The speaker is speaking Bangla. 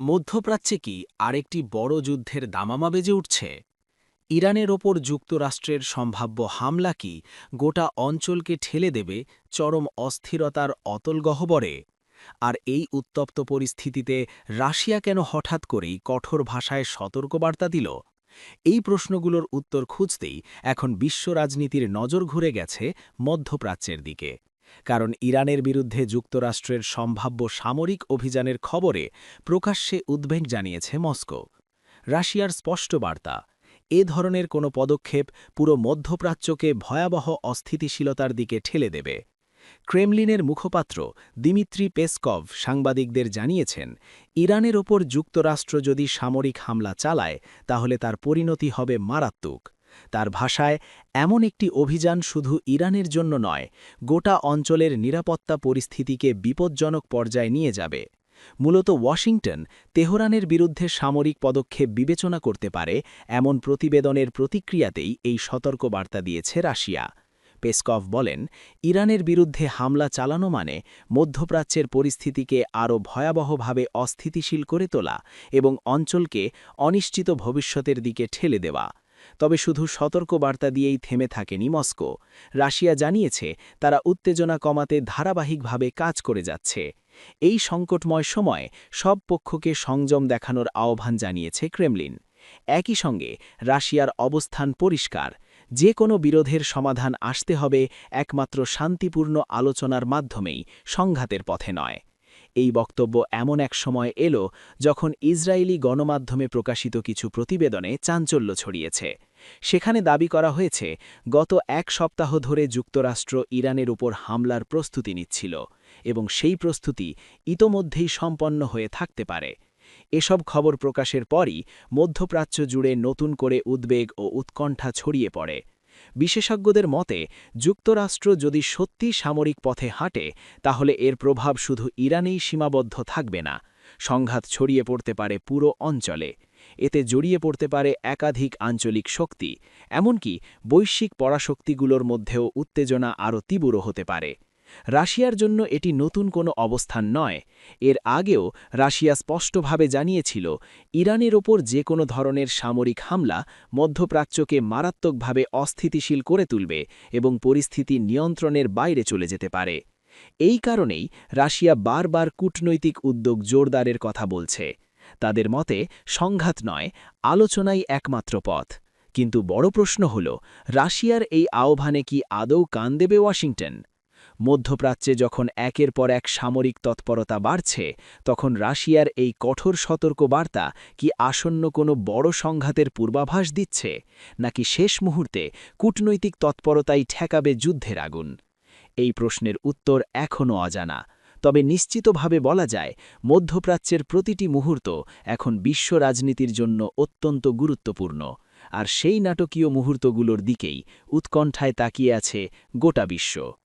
মধ্যপ্রাচ্যে কি আরেকটি বড় যুদ্ধের দামামা বেজে উঠছে? ইরানের ওপর যুক্তরাষ্ট্রের সম্ভাব্য হামলা কি গোটা অঞ্চলকে ঠেলে দেবে চরম অস্থিরতার অতল গহ্বরে? আর এই উত্তপ্ত পরিস্থিতিতে রাশিয়া কেন হঠাৎ করেই কঠোর ভাষায় সতর্কবার্তা দিল? এই প্রশ্নগুলোর উত্তর খুঁজতেই এখন বিশ্ব রাজনীতির নজর ঘুরে গেছে মধ্যপ্রাচ্যের দিকে। কারণ ইরানের বিরুদ্ধে যুক্তরাষ্ট্রের সম্ভাব্য সামরিক অভিযানের খবরে প্রকাশ্যে উদ্বেগ জানিয়েছে মস্কো। রাশিয়ার স্পষ্ট বার্তা, এ ধরনের কোনো পদক্ষেপ পুরো মধ্যপ্রাচ্যকে ভয়াবহ অস্থিতিশীলতার দিকে ঠেলে দেবে। ক্রেমলিনের মুখপাত্র দিমিত্রি পেসকভ সাংবাদিকদের জানিয়েছেন, ইরানের ওপর যুক্তরাষ্ট্র যদি সামরিক হামলা চালায়, তাহলে তার পরিণতি হবে মারাত্মক। তার ভাষায় এমন একটি অভিযান শুধু ইরানের জন্য নয়, গোটা অঞ্চলের নিরাপত্তা পরিস্থিতিকে বিপজ্জনক পর্যায়ে নিয়ে যাবে। মূলত ওয়াশিংটন তেহরানের বিরুদ্ধে সামরিক পদক্ষেপ বিবেচনা করতে পারে এমন প্রতিবেদনের প্রতিক্রিয়াতেই এই সতর্কবার্তা দিয়েছে রাশিয়া। পেসকভ বলেন, ইরানের বিরুদ্ধে হামলা চালানো মানে মধ্যপ্রাচ্যের পরিস্থিতিকে আরও ভয়াবহভাবে অস্থিতিশীল করে তোলা এবং অঞ্চলকে অনিশ্চিত ভবিষ্যতের দিকে ঠেলে দেওয়া। তবে শুধু সতর্কবার্তা দিয়েই থেমে থাকেনি মস্কো। রাশিয়া জানিয়েছে, তারা উত্তেজনা কমাতে ধারাবাহিকভাবে কাজ করে যাচ্ছে। এই সংকটময় সময় সব পক্ষকে সংযম দেখানোর আহ্বান জানিয়েছে ক্রেমলিন। একই সঙ্গে রাশিয়ার অবস্থান পরিষ্কার। যে কোনো বিরোধের সমাধান আসতে হবে একমাত্র শান্তিপূর্ণ আলোচনার মাধ্যমেই, সংঘাতের পথে নয়। এই বক্তব্য এমন এক সময় এলো যখন ইসরায়েলি গণমাধ্যমে প্রকাশিত কিছু প্রতিবেদনে চাঞ্চল্য ছড়িয়েছে। সেখানে দাবি করা হয়েছে, গত এক সপ্তাহ ধরে যুক্তরাষ্ট্র ইরানের উপর হামলার প্রস্তুতি নিচ্ছিল এবং সেই প্রস্তুতি ইতোমধ্যেই সম্পন্ন হয়ে থাকতে পারে। এসব খবর প্রকাশের পরই মধ্যপ্রাচ্য জুড়ে নতুন করে উদ্বেগ ও উৎকণ্ঠা ছড়িয়ে পড়ে। বিশেষজ্ঞদের মতে, যুক্তরাষ্ট্র যদি সত্যি সামরিক পথে হাঁটে, তাহলে এর প্রভাব শুধু ইরানেই সীমাবদ্ধ থাকবে না। সংঘাত ছড়িয়ে পড়তে পারে পুরো অঞ্চলে। এতে জড়িয়ে পড়তে পারে একাধিক আঞ্চলিক শক্তি। এমনকি বৈশ্বিক পরাশক্তিগুলোর মধ্যেও উত্তেজনা আরও তীব্র হতে পারে। রাশিয়ার জন্য এটি নতুন কোনো অবস্থান নয়। এর আগেও রাশিয়া স্পষ্টভাবে জানিয়েছিল, ইরানের ওপর যে কোনো ধরনের সামরিক হামলা মধ্যপ্রাচ্যকে মারাত্মকভাবে অস্থিতিশীল করে তুলবে এবং পরিস্থিতি নিয়ন্ত্রণের বাইরে চলে যেতে পারে। এই কারণেই রাশিয়া বারবার কূটনৈতিক উদ্যোগ জোরদারের কথা বলছে। তাদের মতে, সংঘাত নয়, আলোচনাই একমাত্র পথ। কিন্তু বড় প্রশ্ন হল, রাশিয়ার এই আহ্বানে কি আদৌ কান দেবে ওয়াশিংটন? মধ্যপ্রাচ্যে যখন একের পর এক সামরিক তৎপরতা বাড়ছে, তখন রাশিয়ার এই কঠোর সতর্ক বার্তা কি আসন্ন কোনো বড় সংঘাতের পূর্বাভাস দিচ্ছে? নাকি শেষ মুহূর্তে কূটনৈতিক তৎপরতাই ঠেকাবে যুদ্ধের আগুন? এই প্রশ্নের উত্তর এখনও অজানা। তবে নিশ্চিতভাবে বলা যায়, মধ্যপ্রাচ্যের প্রতিটি মুহূর্ত এখন বিশ্ব রাজনীতির জন্য অত্যন্ত গুরুত্বপূর্ণ। আর সেই নাটকীয় মুহূর্তগুলোর দিকেই উৎকণ্ঠায় তাকিয়ে আছে গোটা বিশ্ব।